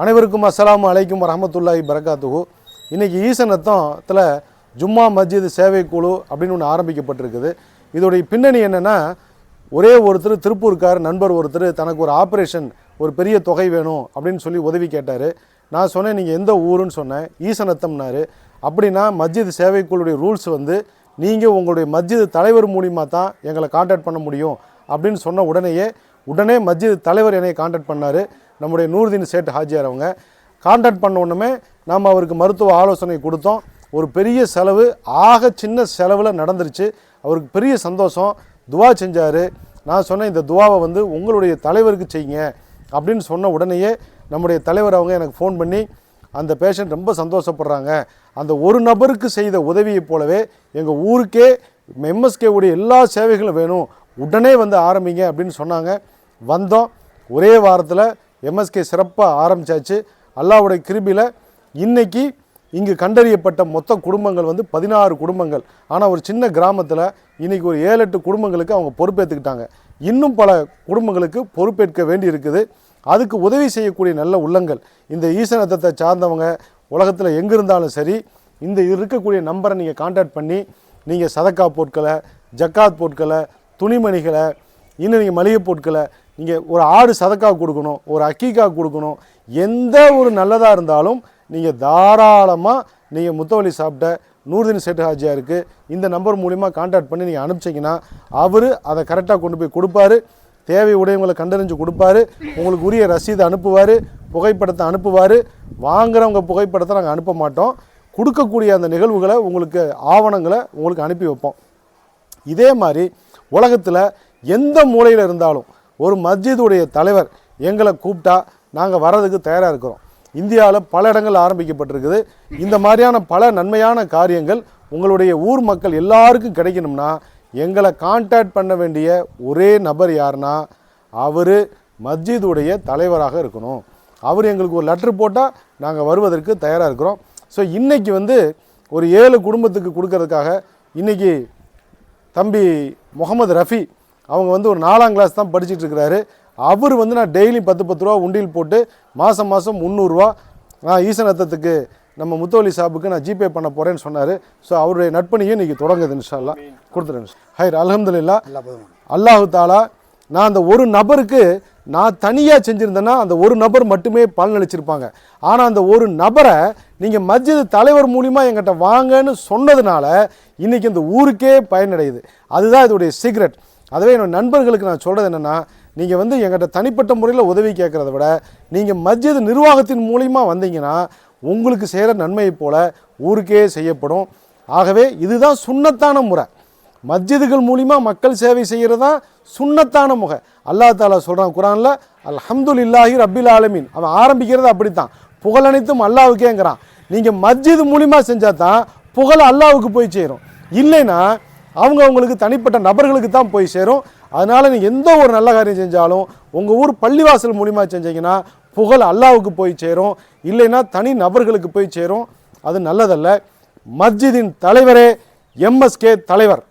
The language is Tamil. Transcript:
அனைவருக்கும் அஸ்லாம் அலைக்கும் வரஹமத்துல்லாஹி பரகாத்துகு இன்றைக்கி ஈசநத்தத்தில் ஜும்மா மஸ்ஜித் சேவை குழு அப்படின்னு ஒன்று ஆரம்பிக்கப்பட்டிருக்குது. இதோடைய பின்னணி என்னென்னா ஒரே ஒருத்தர் திருப்பூர்கார் நண்பர் ஒருத்தர் தனக்கு ஒரு ஆப்ரேஷன் ஒரு பெரிய தொகை வேணும் அப்படின்னு சொல்லி உதவி கேட்டார். நான் சொன்னேன் நீங்கள் எந்த ஊருன்னு சொன்னேன் ஈசனத்தம்னாரு. அப்படின்னா மஸ்ஜித் சேவைக்குழுடைய ரூல்ஸ் வந்து நீங்கள் உங்களுடைய மஸ்ஜித் தலைவர் மூலிமா தான் எங்களை காண்டாக்ட் பண்ண முடியும். அப்படின்னு சொன்ன உடனேயே உடனே மஸ்ஜித் தலைவர் என்னை காண்டாக்ட் பண்ணார். நம்முடைய நூர்தீன் சேட் ஹாஜியார் அவங்க. காண்டாக்ட் பண்ண உடனே நாம் அவருக்கு மருத்துவ ஆலோசனை கொடுத்தோம். ஒரு பெரிய செலவு ஆக சின்ன செலவில் நடந்துருச்சு. அவருக்கு பெரிய சந்தோஷம். துவா செஞ்சார். நான் சொன்னேன் இந்த துவாவை வந்து உங்களுடைய தலைவருக்கு செய்யுங்க. அப்படின்னு சொன்ன உடனேயே நம்முடைய தலைவர் அவங்க எனக்கு ஃபோன் பண்ணி அந்த பேஷண்ட் ரொம்ப சந்தோஷப்படுறாங்க. அந்த ஒரு நபருக்கு செய்த உதவியைப் போலவே எங்கள் ஊருக்கே எம்எஸ்கேவுடைய எல்லா சேவைகளும் வேணும். உடனே வந்து ஆரம்பிங்க அப்படின்னு சொன்னாங்க. வந்தோம். ஒரே வாரத்தில் எம்எஸ்கே சிறப்பாக ஆரம்பிச்சாச்சு. அல்லாவுடைய கிருபியில் இன்னைக்கு இங்கு கண்டறியப்பட்ட மொத்த குடும்பங்கள் வந்து பதினாறு குடும்பங்கள். ஆனால் ஒரு சின்ன கிராமத்தில் இன்னைக்கு ஒரு ஏழு எட்டு குடும்பங்களுக்கு அவங்க பொறுப்பேற்றுக்கிட்டாங்க இன்னும் பல குடும்பங்களுக்கு பொறுப்பேற்க வேண்டி இருக்குது அதுக்கு உதவி செய்யக்கூடிய நல்ல உள்ளங்கள். இந்த ஈசனத்தத்தை சார்ந்தவங்க உலகத்தில் எங்கே இருந்தாலும் சரி இந்த இருக்கக்கூடிய நம்பரை நீங்கள் காண்டாக்ட் பண்ணி நீங்கள் சதக்கா பொருட்களை ஜக்காத் பொருட்களை துணிமணிகளை இன்னும் நீங்கள் மளிகை பொருட்களை நீங்கள் ஒரு ஆடு சதக்கா கொடுக்கணும் ஒரு அக்கீக்கா கொடுக்கணும் எந்த ஒரு நல்லதாக இருந்தாலும் நீங்கள் தாராளமாக நீங்கள் முத்தவழி சாப்பிட்ட நூர்தீன் சேட்டு ஹாஜியாருக்கு இந்த நம்பர் மூலிமா காண்டாக்ட் பண்ணி நீங்கள் அனுப்பிச்சிங்கன்னா அவர் அதை கரெக்டாக கொண்டு போய் கொடுப்பாரு. தேவை உடையவங்களை கண்டறிஞ்சு கொடுப்பாரு. உங்களுக்கு உரிய ரசீதை அனுப்புவார் புகைப்படத்தை அனுப்புவார். வாங்குறவங்க புகைப்படத்தை நாங்கள் அனுப்ப மாட்டோம். கொடுக்கக்கூடிய அந்த நிகழ்வுகளை உங்களுக்கு ஆவணங்களை உங்களுக்கு அனுப்பி வைப்போம். இதே மாதிரி உலகத்தில் எந்த மூலையில் இருந்தாலும் ஒரு மஸ்ஜிதுடைய தலைவர் எங்களை கூப்பிட்டா நாங்கள் வர்றதுக்கு தயாராக இருக்கிறோம். இந்தியாவில் பல இடங்கள் ஆரம்பிக்கப்பட்டிருக்குது. இந்த மாதிரியான பல நன்மையான காரியங்கள் உங்களுடைய ஊர் மக்கள் எல்லாருக்கும் கிடைக்கணும்னா எங்களை காண்டாக்ட் பண்ண வேண்டிய ஒரே நபர் யாருன்னா அவர் மஸ்ஜிதுடைய தலைவராக இருக்கணும். அவர் எங்களுக்கு ஒரு லெட்ரு போட்டால் நாங்கள் வருவதற்கு தயாராக இருக்கிறோம். ஸோ இன்றைக்கி வந்து ஒரு ஏழு குடும்பத்துக்கு கொடுக்கறதுக்காக இன்றைக்கி தம்பி முகமது ரஃபி அவங்க வந்து ஒரு நாலாம் கிளாஸ் தான் படிச்சிட்டு இருக்கிறாரு. அவர் வந்து நான் டெய்லி பத்து பத்து ரூபா உண்டியல் போட்டு மாதம் மாதம் முந்நூறுரூவா நான் ஈசனத்தத்துக்கு நம்ம முத்தவலி சாப்புக்கு நான் ஜிபே பண்ண போகிறேன்னு சொன்னார். ஸோ அவருடைய நட்பணியும் இன்றைக்கி தொடங்குது இன்ஷால்லா கொடுத்துருங்க ஹைர் அல்ஹம்துலில்லா அல்லாஹு தாலா நான் அந்த ஒரு நபருக்கு நான் தனியாக செஞ்சுருந்தேன்னா அந்த ஒரு நபர் மட்டுமே பலனளிச்சிருப்பாங்க. ஆனால் அந்த ஒரு நபரை நீங்கள் மஸ்ஜித் தலைவர் மூலிமா எங்கிட்ட வாங்கன்னு சொன்னதுனால இன்றைக்கி இந்த ஊருக்கே பயனடையுது. அதுதான் இதோடைய சீக்ரெட் அதுவே என்னோட நண்பர்களுக்கு நான் சொல்கிறது என்னென்னா நீங்கள் வந்து எங்கிட்ட தனிப்பட்ட முறையில் உதவி கேட்குறத விட நீங்கள் மஸ்ஜித் நிர்வாகத்தின் மூலிமா வந்தீங்கன்னா உங்களுக்கு செய்கிற நன்மையைப் போல் ஊருக்கே செய்யப்படும். ஆகவே இதுதான் சுண்ணத்தான முறை. மஸ்ஜிதுகள் மூலிமா மக்கள் சேவை செய்கிறது தான் சுண்ணத்தான முகை. அல்லாஹ் தாலா சொல்கிறான் குரானில் அல்ஹம்துலில்லாஹி ரபில் ஆலமீன். அவன் ஆரம்பிக்கிறது அப்படித்தான். புகழ் அனைத்தும் அல்லாவுக்கேங்கிறான் நீங்கள் மஸ்ஜித் மூலிமா செஞ்சால் தான் புகழ் அல்லாவுக்கு போய் சேரும். இல்லைன்னா அவங்க அவங்களுக்கு தனிப்பட்ட நபர்களுக்கு தான் போய் சேரும். அதனால் நீங்கள் எந்த ஒரு நல்ல காரியம் செஞ்சாலும் உங்கள் ஊர் பள்ளிவாசல் மூலிமா செஞ்சீங்கன்னா புகழ் அல்லாவுக்கு போய் சேரும். இல்லைன்னா தனி நபர்களுக்கு போய் சேரும். அது நல்லதல்ல. மஸ்ஜிதின் தலைவரே எம்எஸ்கே தலைவர்.